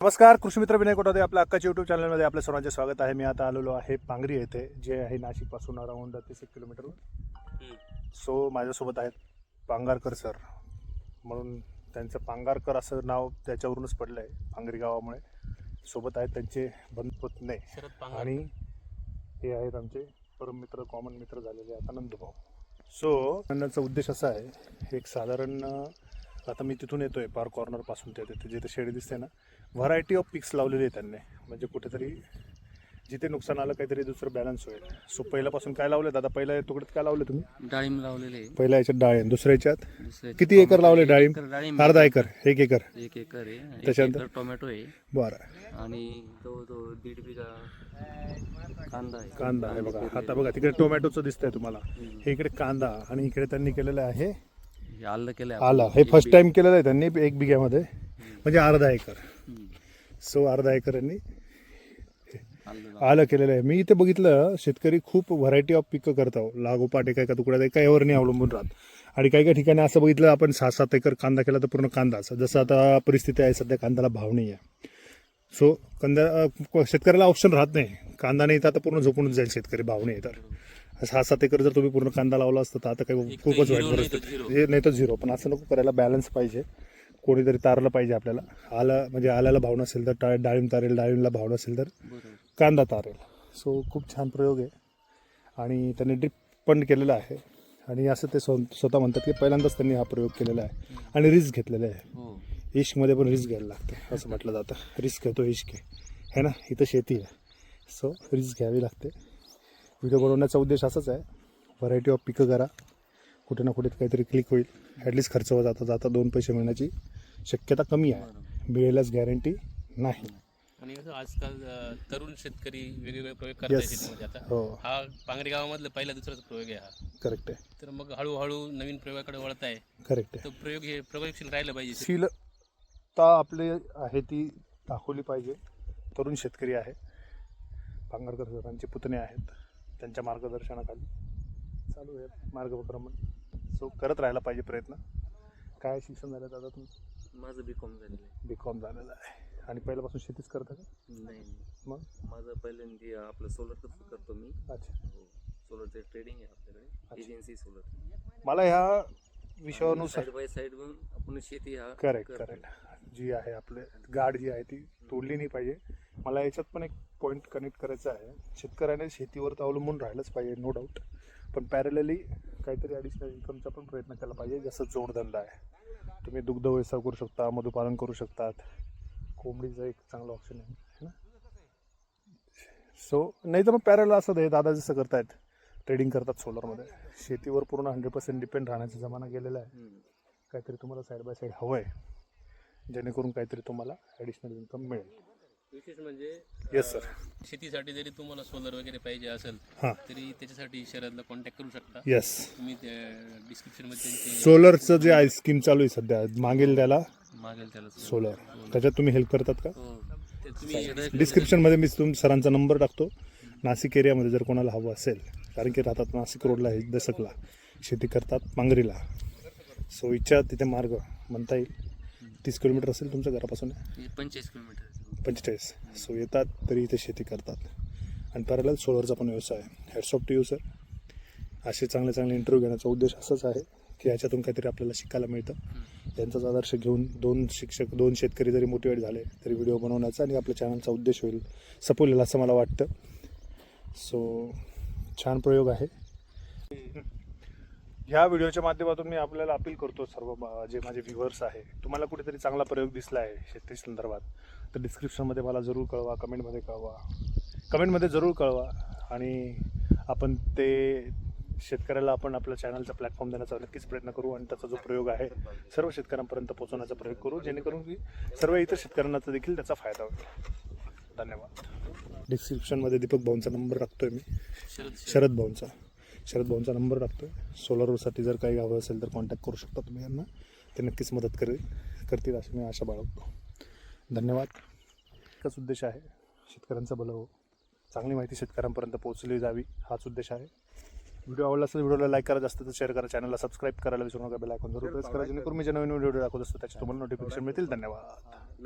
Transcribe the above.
नमस्कार कृषी मित्र विनय कोटादे आपल्या अक्काच्या युट्यूब चॅनलमध्ये आपल्या सर्वांचे स्वागत आहे. मी आता आलेलो आहे पांगरी येथे जे आहे नाशिकपासून अराऊंड तीस एक किलोमीटर सो माझ्यासोबत आहेत पांगारकर सर म्हणून त्यांचं पांगारकर असं नाव त्याच्यावरूनच पडलं आहे पांगरी गावामुळे. सोबत आहेत त्यांचे बंधुपत्ने आणि हे आहेत आमचे परम मित्र कॉमन मित्र झालेले आहेत आनंदभाऊ सो म्हणण्याचा उद्देश असा आहे एक साधारण आता मी तिथून येतोय पार कॉर्नरपासून ते तिथे जिथे शेडी दिसते ना व्हरायटी ऑफ पिक्स लावलेले आहेत त्यांनी. म्हणजे कुठेतरी जिथे नुकसान आलं काहीतरी दुसरं बॅलन्स होईल. सो पहिल्यापासून काय लावले दादा? पहिल्या तुकडीत काय लावले तुम्ही? डाळिंब लावलेले पहिल्या याच्यात डाळिंब दुसऱ्या याच्यात? किती एकर लावले डाळिंब? अर्धा एकर एक एकर. एक एकर आहे. एक त्याच्यानंतर? टोमॅटो आहे. बरं. आणि जवळजवळ दीड बिघा कांदा आहे. कांदा आहे बघा. आता बघा तिकडे टोमॅटोचं दिसतंय तुम्हाला. हे इकडे कांदा आणि इकडे त्यांनी केलेलं आहे आलं केलं आला. हे फर्स्ट टाइम केलेलं आहे त्यांनी एक बिघ्यामध्ये म्हणजे अर्धा एकर. सो अर्धा एकर यांनी आलं केलेलं आहे. मी इथे बघितलं शेतकरी खूप व्हरायटी ऑफ पिकं करतो लागोपाठ एका एका तुकड्यात एका यावर नाही अवलंबून राहत. आणि काही काही ठिकाणी असं बघितलं आपण सहा सात एकर कांदा केला तर पूर्ण कांदाच जसं आता परिस्थिती आहे सध्या कांद्याला भाव नाही आहे सो कांदा शेतकऱ्याला ऑप्शन राहत नाही. कांदा नाही तर आता पूर्ण झोपूनच जाईल शेतकरी भाव नाही तर. सहा सात एकर जर तुम्ही पूर्ण कांदा लावला असता तर आता काही खूपच वाईट परिस्थिती. हे नाही तर झिरो पण असं नको करायला बॅलन्स पाहिजे. कोणीतरी तारलं पाहिजे आपल्याला. आलं म्हणजे आल्याला भाव नसेल तर डाळ- डाळिंब तारेल डाळिंबला भाव नसेल तर कांदा तारेल. सो खूप छान प्रयोग आहे. आणि त्यांनी ड्रिप पण केलेला आहे. आणि असं ते स्व स्वतः म्हणतात की पहिल्यांदाच त्यांनी हा प्रयोग केलेला आहे. आणि रिस्क घेतलेला आहे. हो. इश्कमध्ये पण रिस्क घ्यायला लागते असं म्हटलं जातं. रिस्क घेतो इश्क आहे है ना? इथं शेती आहे. सो रिस्क घ्यावी लागते. व्हिडिओ बनवण्याचा उद्देश असाच आहे. व्हरायटी ऑफ पिकं करा. कुठे ना कुठे काहीतरी क्लिक होईल. ॲटलिस्ट खर्च जाता. जाता दोन पैसे मिळण्याची शक्यता कमी आहे. मिळेलच गॅरंटी नाही. आणि कसं आजकाल तरुण शेतकरी वेगवेगळे प्रयोग करतात Yes. शेतीमध्ये. आता हो. हा पांगरी गावामधला पहिला दुसराच प्रयोग आहे हा. करेक्ट आहे. तर मग हळूहळू नवीन प्रयोगाकडे वळत आहे करेक्ट आहे. तर प्रयोग हे प्रयोगशील राहिलं पाहिजे. शीलता आपली आहे ती दाखवली पाहिजे. तरुण शेतकरी आहे. पांगरकर सरांचे पुतणे आहेत. त्यांच्या मार्गदर्शनाखाली चालू आहे मार्गक्रमण. सो करत राहायला पाहिजे प्रयत्न. काय शिक्षण झालं दादा तुमचं? माझं बी कॉम झालेलं आहे. बी कॉम झालेलं आहे. आणि पहिल्यापासून शेतीच करता का? नाही मग? माझं पहिल्यांदा आपलं सोलर करतो मी? अच्छा. हो सोलरचं ट्रेडिंग आहे आपल्याकडे. एजन्सी सोलर मला ह्या विषयानुसार साईड बाय साईड आपण शेती हा करेक्ट. करेक्ट जी आहे आपले गाड जी आहे ती तोडली नाही पाहिजे. मला याच्यात पण एक पॉईंट कनेक्ट करायचा आहे. शेतकऱ्याने शेतीवर तर अवलंबून राहिलंच पाहिजे नो डाऊट पण पॅरलली काहीतरी ॲडिशनल इन्कमचा पण प्रयत्न केला पाहिजे जसं जोडधंदा आहे. तुम्ही दुग्ध व्यवसाय करू शकता मधुपालन करू शकतात. कोंबडीचं एक चांगलं ऑप्शन आहे है ना? सो नाही तर मग पॅरल असं हे दादा जसं करतायत. ट्रेडिंग करतात सोलरमध्ये शेतीवर पूर्ण हंड्रेड पर्सेंट डिपेंड राहण्याचा जमाना गेलेला आहे. काहीतरी तुम्हाला साईड बाय साईड हवं आहे जेणेकरून काहीतरी तुम्हाला ॲडिशनल इन्कम मिळेल. विशेष म्हणजे येस सर शेतीसाठी जरी तुम्हाला सोलर वगैरे पाहिजे असेल हां. तरी त्याच्यासाठी शरदला कॉन्टॅक्ट करू शकता. येस तुम्ही डिस्क्रिप्शनमध्ये त्यांचे सोलरचं जे आहे स्कीम चालू आहे सध्या मागेल त्याला? मागेल त्याला सोलर. त्याच्यात तुम्ही हेल्प करतात का? हो. ते तुम्ही डिस्क्रिप्शनमध्ये मी तुम सरांचा नंबर टाकतो. नाशिक एरियामध्ये जर कोणाला हवं असेल कारण की राहतात नाशिक रोडला आहे दसकला. शेती करतात पांगरीला सो इच्छा तिथे मार्ग म्हणता येईल. तीस किलोमीटर असेल तुमच्या घरापासून? पंचेचाळीस किलोमीटर. पंचेचाळीस सो येतात तरी इथे शेती करतात. आणि पॅरल सोलरचा पण व्यवसाय आहे. Hats off to you sir असे चांगले चांगले इंटरव्ह्यू घेण्याचा उद्देश असाच आहे की याच्यातून काहीतरी आपल्याला शिकायला मिळतं. त्यांचाच आदर्श घेऊन दोन शिक्षक दोन शेतकरी जरी मोटिवेट झाले तरी व्हिडिओ बनवण्याचा आणि आपल्या चॅनलचा उद्देश होईल सपवलेला असं मला वाटतं. सो छान प्रयोग आहे. ह्या व्हिडिओच्या माध्यमातून मी आपल्याला अपील करतो सर्व जे माझे व्ह्युअर्स आहे तुम्हाला कुठेतरी चांगला प्रयोग दिसला आहे शेती संदर्भात तर डिस्क्रिप्शनमध्ये मला जरूर कळवा कमेंटमध्ये कळवा. कमेंटमध्ये जरूर कळवा आणि आपण ते शेतकऱ्याला आपण आपल्या चॅनलचा प्लॅटफॉर्म देण्याचा नक्कीच प्रयत्न करू आणि त्याचा जो प्रयोग आहे सर्व शेतकऱ्यांपर्यंत पोहोचवण्याचा प्रयोग करू जेणेकरून की सर्व इतर शेतकऱ्यांना देखील त्याचा फायदा होईल. धन्यवाद. डिस्क्रिप्शनमध्ये दीपक भाऊंचा नंबर टाकतोय मी. शरद भाऊंचा. शरद भाऊंचा नंबर आहे सोलरसाठी जर काही हवं असेल तर कॉन्टॅक्ट करू शकता तुम्ही यांना. ते नक्कीच मदत करेल करतील अशी मी आशा बाळगतो. धन्यवाद. एकच उद्देश आहे शेतकऱ्यांचं भलं हो. चांगली माहिती शेतकऱ्यांपर्यंत पोहोचली जावी हाच उद्देश आहे. व्हिडिओ आवडला असेल व्हिडिओला लाईक करा जास्त तर शेअर करा चॅनलला सबस्क्राईब करायला विसरू नका बेल आयकॉन जरूर प्रेस करा. जेणेकरून मी जे नवीन व्हिडिओ दाखवत असतो त्याचे तुम्हाला नोटिफिकेशन मिळतील. धन्यवाद.